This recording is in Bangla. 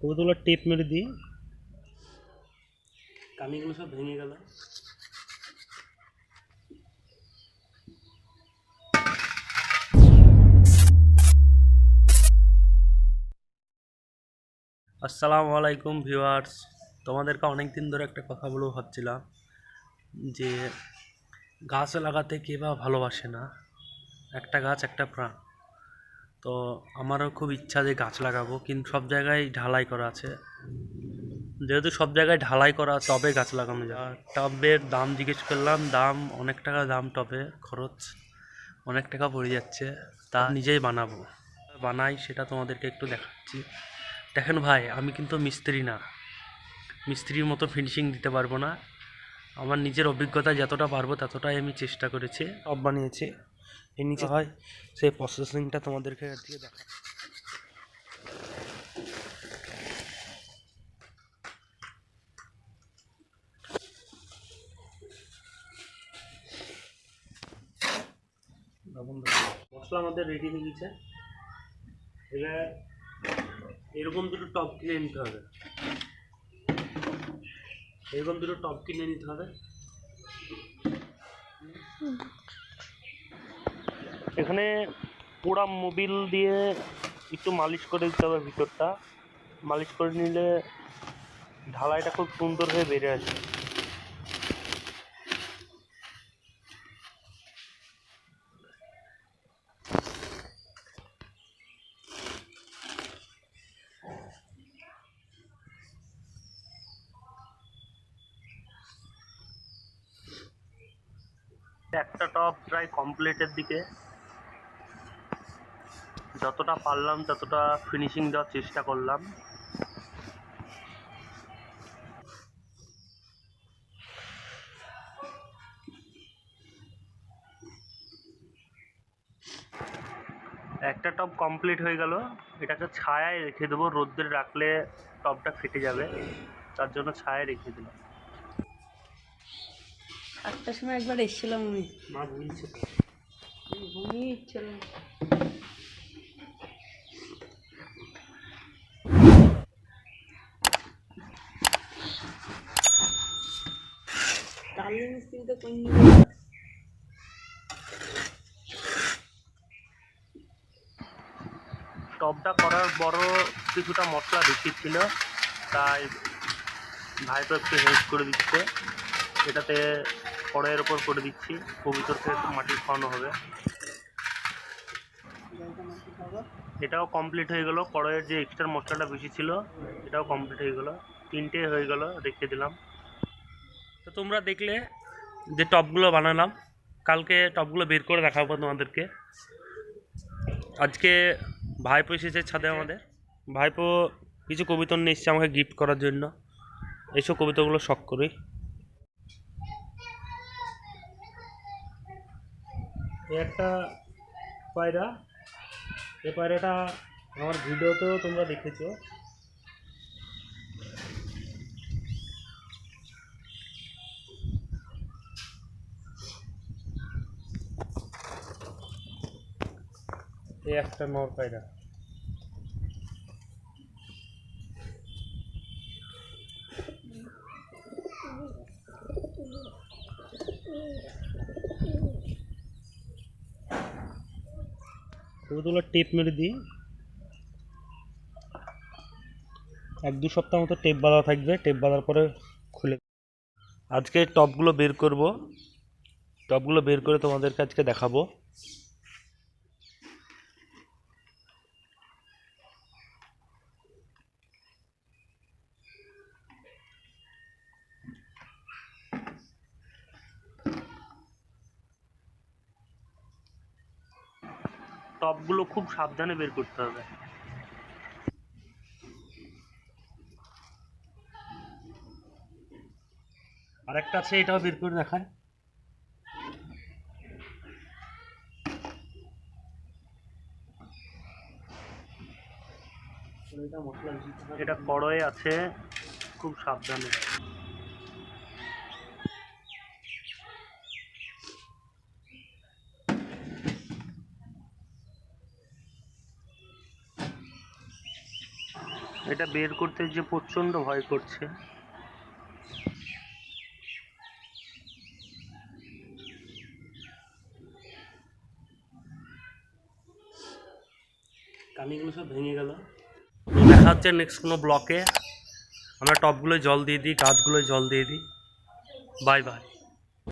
কতগুলো টেপ মেরে দিই। কামিগুলো সব ভেঙে গেল। আসসালামু আলাইকুম ভিউয়ার্স। তোমাদেরকে অনেক দিন ধরে একটা কথা বলেও ভাবছিলাম, যে গাছ লাগাতে কে বা ভালোবাসে না? একটা গাছ, একটা প্রাণ। তো আমারও খুব ইচ্ছা যে গাছ লাগাবো, কিন্তু সব জায়গায় ঢালাই করা আছে। যেহেতু সব জায়গায় ঢালাই করা টবে গাছ লাগানো যায়। টবের দাম জিজ্ঞেস করলাম, দাম অনেক টাকা দাম টবে, খরচ অনেক টাকা পড়ে যাচ্ছে, তা নিজেই বানাবো। বানাই, সেটা তোমাদেরকে একটু দেখাচ্ছি। দেখেন ভাই, আমি কিন্তু মিস্ত্রি না। মিস্ত্রির মতো ফিনিশিং দিতে পারব না। আমার নিজের অভিজ্ঞতা যতটা পারব, ততটাই আমি চেষ্টা করেছি। টব বানিয়েছি। এর নিচে হয়। সেই প্রসেসিংটা তোমাদেরকে দিয়ে দেখা মশলা আমাদের রেডি হয়ে গেছে। এবার এরকম দুটো টপ কিনে নিতে হবে। এরকম দুটো টপ কিনে নিতে হবে। এখানে পুরা মোবিল দিয়ে একটু মালিশ করে দিতে হবে ভিতরটা। মালিশ করে নিলে ঢালাইটা খুব সুন্দর হয়ে বেড়ে আসে একটা টপ প্রায় কমপ্লিটের দিকে। যতটা পারলাম ততটা ফিনিশিং দেওয়ার চেষ্টা করলাম। একটা টপ কমপ্লিট হয়ে গেল। এটাকে ছায়ায় রেখে দেবো। রোদ্রে রাখলে টপটা ফেটে যাবে। তার জন্য ছায়ায় রেখে দিলাম। আটটার সময় একবার এসেছিলাম আমি। মা ঘুমিয়ে মিস্ত্রিতে টপটা করার বড় কিছুটা মশলা বেশি ছিল তাই ভাইপো একটু হেল্প করে দিচ্ছে। এটাতে কড়াইয়ের ওপর করে দিচ্ছি পবিত্র থেকে একটু মাটি খাওয়ানো হবে। এটাও কমপ্লিট হয়ে গেল। কড়াইয়ের যে এক্সট্রা মশলাটা বেশি ছিল এটাও কমপ্লিট হয়ে গেল। তিনটে হয়ে গেল রেখে দিলাম। তো তোমরা দেখলে যে টপগুলো বানালাম, কালকে টপগুলো বের করে দেখাবো তোমাদেরকে। আজকে ভাইপো এসেছে ছাদে আমাদের। ভাইপো কিছু কবিতা নিয়ে এসছে আমাকে গিফট করার জন্য। এইসব কবিতাগুলো শখ করি। একটা পায়রা। এই পায়রাটা আমার ভিডিওতেও তোমরা দেখেছ। এই একটা নর পায়রা কতগুলো টেপ মেরে দিই। এক দু সপ্তাহ মতো টেপ বাঁধা থাকবে। টেপ বাঁধার পরে খুলে আজকে টপগুলো বের করব। টপগুলো বের করে তোমাদেরকে আজকে দেখাবো। টপগুলো খুব সাবধানে বের করতে হবে। আরেকটা আছে, এটাও বের করে দেখায়। এটা কড়াই আছে, খুব সাবধানে। এটা বের করতে যে প্রচণ্ড ভয় করছে। কানিগুলো সব ভেঙে গেল। দেখা হচ্ছে নেক্সট কোনো ব্লকে আমরা টপগুলোয় জল দিয়ে দিই গাছগুলোয় জল দিয়ে দিই। Bye bye